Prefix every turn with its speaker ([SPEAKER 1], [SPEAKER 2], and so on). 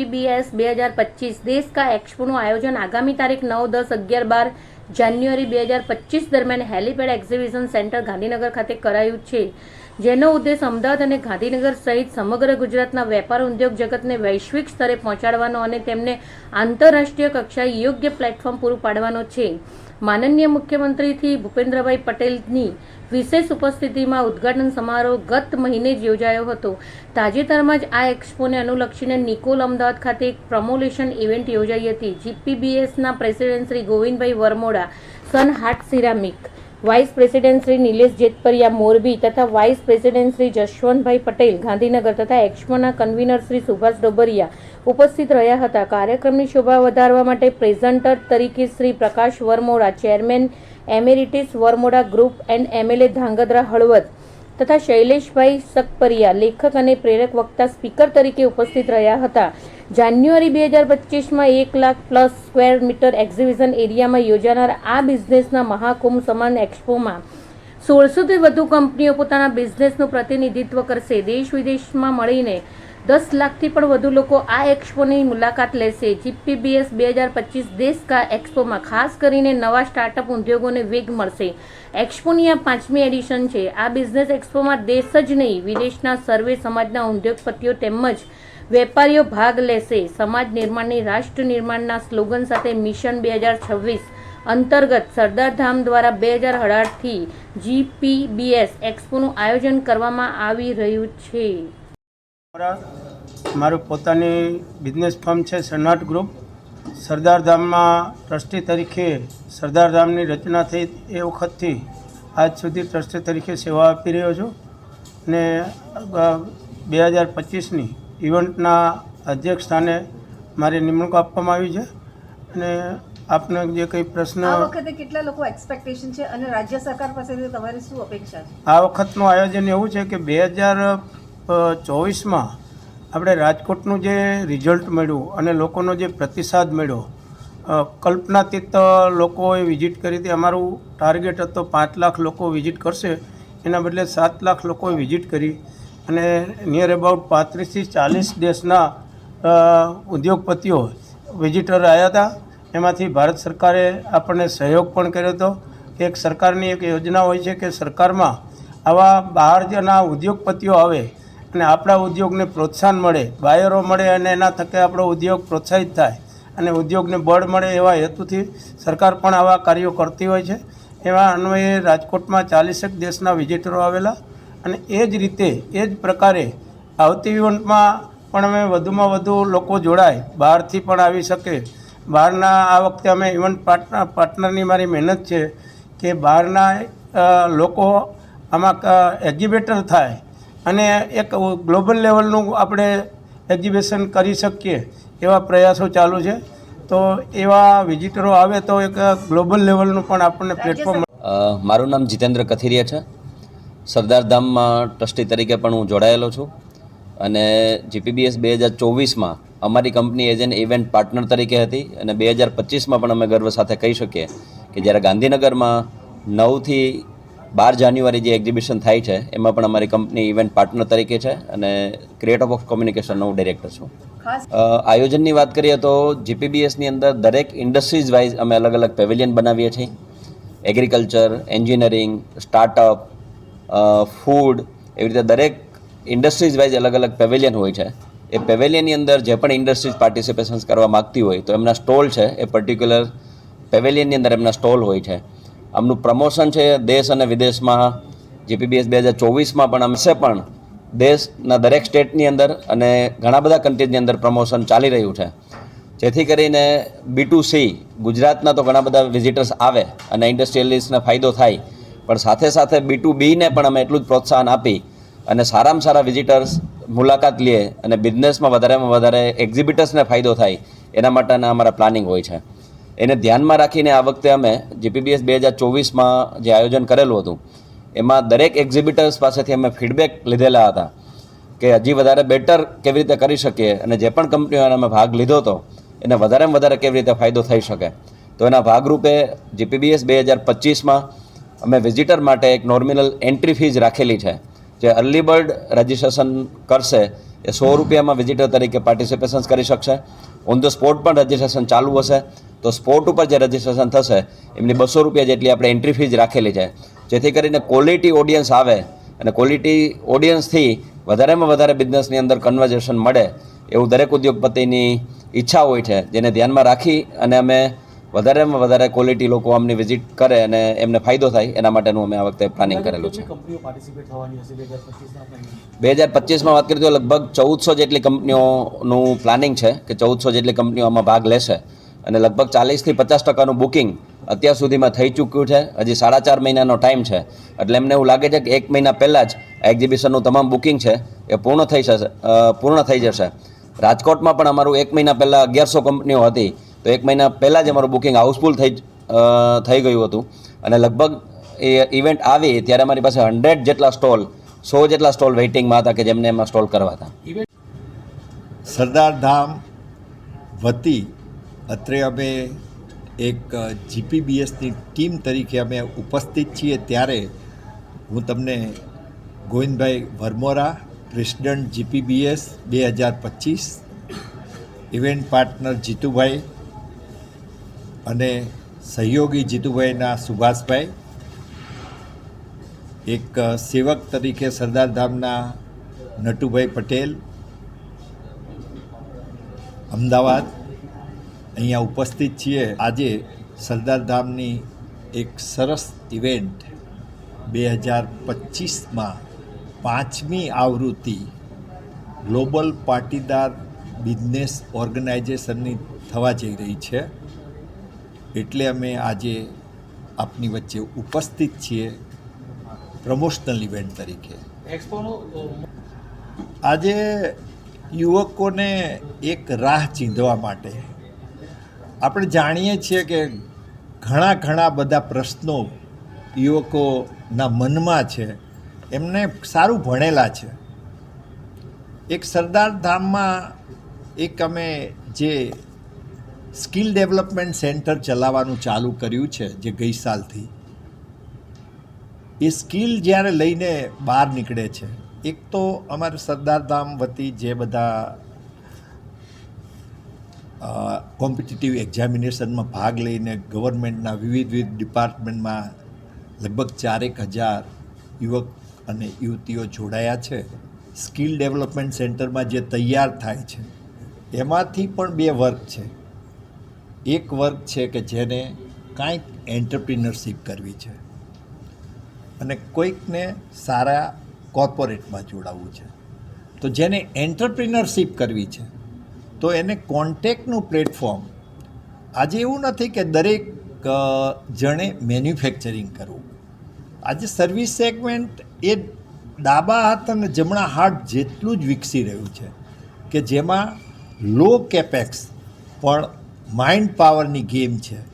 [SPEAKER 1] GPBS બે હજાર પચીસ દેશ કા એક્સપોનું આયોજન આગામી તારીખ નવ, દસ, અગિયાર, બાર જાન્યુઆરી બે હજાર પચીસ દરમિયાન હેલીપેડ એક્ઝિબિશન સેન્ટર ગાંધીનગર ખાતે કરાયું છે. જેનો ઉદ્દેશ અમદાવાદ અને ગાંધીનગર સહિત સમગ્ર ગુજરાતના વેપાર ઉદ્યોગ જગતને વૈશ્વિક સ્તરે પહોંચાડવાનો અને તેમને આંતરરાષ્ટ્રીય કક્ષાએ યોગ્ય પ્લેટફોર્મ પૂરું પાડવાનો છે. માનનીય મુખ્યમંત્રીથી ભૂપેન્દ્રભાઈ પટેલની વિશેષ ઉપસ્થિતિમાં ઉદ્ઘાટન સમારોહ ગત મહિને જ યોજાયો હતો. તાજેતરમાં જ આ એક્સપોને અનુલક્ષીને નિકોલ અમદાવાદ ખાતે એક પ્રમોલેશન ઇવેન્ટ યોજાઈ હતી. જીપીબીએસના president Shri Govindbhai Varmora, sun heart ceramic vice president Shri Nilesh Jetpariya Morbi તથા વાઇસ પ્રેસિડેન્ટ શ્રી જશવંતભાઈ પટેલ, ગાંધીનગર તથા એક્સપોના કન્વીનર શ્રી સુભાષ ડોબરિયા ઉપસ્થિત રહ્યા હતા. કાર્યક્રમની શોભા વધારવા માટે પ્રેઝન્ટર તરીકે Shri Prakash Varmora, chairman emeritus Varmora group and MLA Dhrangadhra Halvad તથા શૈલેષભાઈ સકપરિયા, લેખક અને પ્રેરક વક્તા સ્પીકર તરીકે ઉપસ્થિત રહ્યા હતા. જાન્યુઆરી બે હજાર પચીસમાં એક lakh plus square metre exhibition એરિયામાં યોજાનાર આ બિઝનેસના મહાકુંભ સમાન એક્સપોમાં સોળસોથી વધુ કંપનીઓ પોતાના બિઝનેસનું પ્રતિનિધિત્વ કરશે. દેશ વિદેશમાં મળીને દસ લાખથી પણ વધુ લોકો આ એક્સપોની મુલાકાત લેશે. જીપીબીએસ બે હજાર પચીસ દેશ કા એક્સપોમાં ખાસ કરીને નવા સ્ટાર્ટઅપ ઉદ્યોગોને વેગ મળશે. એક્સપોની આ પાંચમી એડિશન છે. આ બિઝનેસ એક્સપોમાં દેશ જ નહીં, વિદેશના સર્વે સમાજના ઉદ્યોગપતિઓ તેમજ વેપારીઓ ભાગ લેશે. સમાજ નિર્માણની, રાષ્ટ્ર નિર્માણના સ્લોગન સાથે મિશન બે હજાર છવ્વીસ અંતર્ગત સરદારધામ દ્વારા બે હજાર અઢારથી જીપીબીએસ એક્સપોનું આયોજન કરવામાં આવી રહ્યું છે.
[SPEAKER 2] મારા પોતાની બિઝનેસ ફર્મ છે સન્નાટ ગ્રુપ. સરદારધામમાં ટ્રસ્ટી તરીકે સરદારધામની રચના થઈ એ વખતથી આજ સુધી ટ્રસ્ટી તરીકે સેવા આપી રહ્યો છું. અને બે હજાર પચીસની ઇવેન્ટના અધ્યક્ષ સ્થાને મારી નિમણૂક આપવામાં આવી છે અને આપને જે કંઈ પ્રશ્ન
[SPEAKER 3] આ વખતે કેટલા લોકો એક્સપેક્ટેશન છે અને રાજ્ય સરકાર પાસેથી તમારી શું અપેક્ષા છે?
[SPEAKER 2] આ વખતનું આયોજન એવું છે કે બે હજાર ચોવીસમાં આપણે રાજકોટનું જે રિઝલ્ટ મળ્યું અને લોકોનો જે પ્રતિસાદ મળ્યો કલ્પનાતીત લોકોએ વિઝિટ કરી હતી. અમારું ટાર્ગેટ હતો પાંચ લાખ લોકો વિઝિટ કરશે. એના બદલે સાત લાખ લોકોએ વિઝિટ કરી. અને નિયર અબાઉટ પાંત્રીસથી ચાલીસ દેશના ઉદ્યોગપતિઓ વિઝિટર આવ્યા હતા. એમાંથી ભારત સરકારે આપણને સહયોગ પણ કર્યો હતો એક સરકારની એક યોજના હોય છે કે સરકારમાં આવા બહાર જેના ઉદ્યોગપતિઓ આવે અને આપણા ઉદ્યોગને પ્રોત્સાહન મળે, બાયરો મળે અને એના થકે આપણો ઉદ્યોગ પ્રોત્સાહિત થાય અને ઉદ્યોગને બળ મળે એવા હેતુથી સરકાર પણ આવા કાર્યો કરતી હોય છે. એવા અન્વયે રાજકોટમાં ચાલીસેક દેશના વિઝિટરો આવેલા અને એ જ રીતે એ જ પ્રકારે આવતી ઇવેન્ટમાં પણ અમે વધુમાં વધુ લોકો જોડાય બહારથી પણ આવી શકે. બહારના આ વખતે અમે ઇવેન્ટ પાર્ટનર પાર્ટનરની મારી મહેનત છે કે બહારના લોકો આમાં એક્ઝિબિટર થાય અને એક ગ્લોબલ લેવલનું આપણે એક્ઝિબિશન કરી શકીએ એવા પ્રયાસો ચાલુ છે. તો એવા વિઝિટરો આવે તો એક ગ્લોબલ લેવલનું પણ આપણને પ્લેટફોર્મ
[SPEAKER 4] મારું નામ જીતેન્દ્ર કથિરિયા છે. સરદાર ધામમાં ટ્રસ્ટી તરીકે પણ હું જોડાયેલો છું. અને જીપીબીએસ બે હજાર ચોવીસમાં અમારી company as an event partner તરીકે હતી અને બે હજાર પચીસમાં પણ અમે ગર્વ સાથે કહી શકીએ કે જ્યારે ગાંધીનગરમાં નવથી બાર જાન્યુઆરી જે એક્ઝિબિશન થાય છે એમાં પણ અમારી કંપની ઇવેન્ટ પાર્ટનર તરીકે છે અને ક્રિએટર ઓફ કોમ્યુનિકેશનનો હું ડિરેક્ટર છું. આયોજનની વાત કરીએ તો જીપીબીએસની અંદર દરેક ઇન્ડસ્ટ્રીઝ વાઇઝ અમે અલગ અલગ પેવેલિયન બનાવીએ છીએ. એગ્રીકલ્ચર એન્જિનિયરિંગ સ્ટાર્ટઅપ ફૂડ એવી રીતે દરેક ઇન્ડસ્ટ્રીઝ વાઇઝ અલગ અલગ પેવેલિયન હોય છે. એ પેવેલિયનની અંદર જે પણ ઇન્ડસ્ટ્રીઝ પાર્ટિસિપેશન્સ કરવા માગતી હોય તો એમના સ્ટોલ છે. એ પર્ટિક્યુલર પેવેલિયનની અંદર એમના સ્ટોલ હોય છે. આમનું પ્રમોશન છે દેશ અને વિદેશમાં. જીપીબીએસ બે હજાર ચોવીસમાં પણ અમસે પણ દેશના દરેક સ્ટેટની અંદર અને ઘણા બધા કન્ટ્રીઝની અંદર પ્રમોશન ચાલી રહ્યું છે. જેથી કરીને બી ટુ સી ગુજરાતના તો ઘણા બધા વિઝિટર્સ આવે અને ઇન્ડસ્ટ્રીયલિસ્ટને ફાયદો થાય. પણ સાથે સાથે બી ટુ બીને પણ અમે એટલું જ પ્રોત્સાહન આપી અને સારામાં સારા વિઝિટર્સ મુલાકાત લે અને બિઝનેસમાં વધારેમાં વધારે એક્ઝિબિટર્સને ફાયદો થાય, એના માટેના અમારા પ્લાનિંગ હોય છે. એને ધ્યાનમાં રાખીને આ વખતે અમે જીપીબીએસ બે હજાર ચોવીસમાં જે આયોજન કરેલું હતું, એમાં દરેક એક્ઝિબિટર્સ પાસેથી અમે ફીડબેક લીધેલા હતા કે હજી વધારે બેટર કેવી રીતે કરી શકીએ અને જે પણ કંપનીઓને અમે ભાગ લીધો હતો, એને વધારેમાં વધારે કેવી રીતે ફાયદો થઈ શકે. તો એના ભાગરૂપે જીપીબીએસ બે હજાર પચીસમાં અમે વિઝિટર માટે એક નોર્મિનલ એન્ટ્રી ફીઝ રાખેલી છે, જે અર્લી બર્ડ રજિસ્ટ્રેશન કરશે, એ સો રૂપિયામાં વિઝિટર તરીકે પાર્ટિસિપેશન કરી શકશે. ઓન ધ સ્પોટ પણ રજિસ્ટ્રેશન ચાલુ હશે. તો સ્પોટ ઉપર જે રજિસ્ટ્રેશન થશે, એમની બસો રૂપિયા જેટલી આપણે એન્ટ્રી ફીઝ રાખેલી છે. જેથી કરીને ક્વોલિટી ઓડિયન્સ આવે અને ક્વોલિટી ઓડિયન્સથી વધારેમાં વધારે બિઝનેસની અંદર કન્વર્ઝેશન મળે એવું દરેક ઉદ્યોગપતિની ઈચ્છા હોય છે, જેને ધ્યાનમાં રાખી અને અમે વધારેમાં વધારે ક્વોલિટી લોકો અમને વિઝિટ કરે અને એમને ફાયદો થાય એના માટેનું અમે આ વખતે પ્લાનિંગ કરેલું છે.
[SPEAKER 5] બે હજાર
[SPEAKER 4] બે પચીસમાં વાત કરીએ તો લગભગ ચૌદસો જેટલી કંપનીઓનું પ્લાનિંગ છે કે ચૌદસો જેટલી કંપનીઓ આમાં ભાગ લેશે. અને લગભગ ચાલીસથી પચાસ ટકાનું બુકિંગ અત્યાર સુધીમાં થઈ ચૂક્યું છે. હજી સાડા ચાર મહિનાનો ટાઈમ છે. એટલે એમને એવું લાગે છે કે એક મહિના પહેલાં જ એક્ઝિબિશનનું તમામ બુકિંગ છે એ પૂર્ણ થઈ જશે પૂર્ણ થઈ જશે. રાજકોટમાં પણ અમારું એક મહિના પહેલાં અગિયારસો કંપનીઓ હતી. તો એક મહિના પહેલાં જ અમારું બુકિંગ હાઉસફુલ થઈ થઈ ગયું હતું. અને લગભગ એ ઇવેન્ટ આવી ત્યારે અમારી પાસે હંડ્રેડ જેટલા સ્ટોલ સો જેટલા સ્ટોલ વેઇટિંગમાં હતા કે જેમને એમાં સ્ટોલ કરવા હતા
[SPEAKER 6] સરદાર ધામ વતી અત્રે અમે એક જીપીબીએસની ટીમ તરીકે અમે ઉપસ્થિત છીએ ત્યારે હું તમને ગોવિંદભાઈ વરમોરા, પ્રેસિડન્ટ જીપીબીએસ બે હજાર પચીસ, ઇવેન્ટ પાર્ટનર જીતુભાઈ અને સહયોગી જીતુભાઈના સુભાષભાઈ, એક સેવક તરીકે સરદાર ધામના નટુભાઈ પટેલ, અમદાવાદ, અહીંયા ઉપસ્થિત છીએ. આજે સરદાર ધામની એક સરસ ઇવેન્ટ બે હજાર પચીસમાં પાંચમી આવૃત્તિ ગ્લોબલ પાટીદાર બિઝનેસ ઓર્ગેનાઇઝેશનની થવા જઈ રહી છે. એટલે અમે આજે આપની વચ્ચે ઉપસ્થિત છીએ પ્રમોશનલ ઇવેન્ટ તરીકે. આજે યુવકોને એક રાહ ચીંધવા માટે આપણે જાણીએ છીએ કે ઘણા ઘણા બધા પ્રશ્નો યુવકોના મનમાં છે. એમને સારું ભણેલા છે. એક સરદાર ધામમાં એક અમે જે સ્કિલ ડેવલપમેન્ટ સેન્ટર ચલાવવાનું ચાલુ કર્યું છે જે ગઈ સાલથી. એ સ્કિલ જ્યારે લઈને બહાર નીકળે છે, એક તો અમારે સરદારધામ વતી જે બધા કોમ્પિટિટિવ એક્ઝામિનેશનમાં ભાગ લઈને ગવર્મેન્ટના વિવિધ વિવિધ ડિપાર્ટમેન્ટમાં લગભગ ચારેક હજાર યુવક અને યુવતીઓ જોડાયા છે. સ્કિલ ડેવલપમેન્ટ સેન્ટરમાં જે તૈયાર થાય છે, એમાંથી પણ બે વર્ગ છે. એક વર્ગ છે કે જેને કાંઈક એન્ટરપ્રિનરશીપ કરવી છે. અને કોઈકને સારા કોર્પોરેટમાં જોડાવવું છે. તો જેને એન્ટરપ્રિનરશીપ કરવી છે, તો એને કોન્ટેક્ટનું પ્લેટફોર્મ આજે એવું નથી કે દરેક જણે મેન્યુફેક્ચરિંગ કરવું. આજે સર્વિસ સેગમેન્ટ એ ડાબા હાથ અને જમણા હાથ જેટલું જ વિકસી રહ્યું છે કે જેમાં લો કેપેક્સ પણ માઇન્ડ પાવરની ગેમ છે.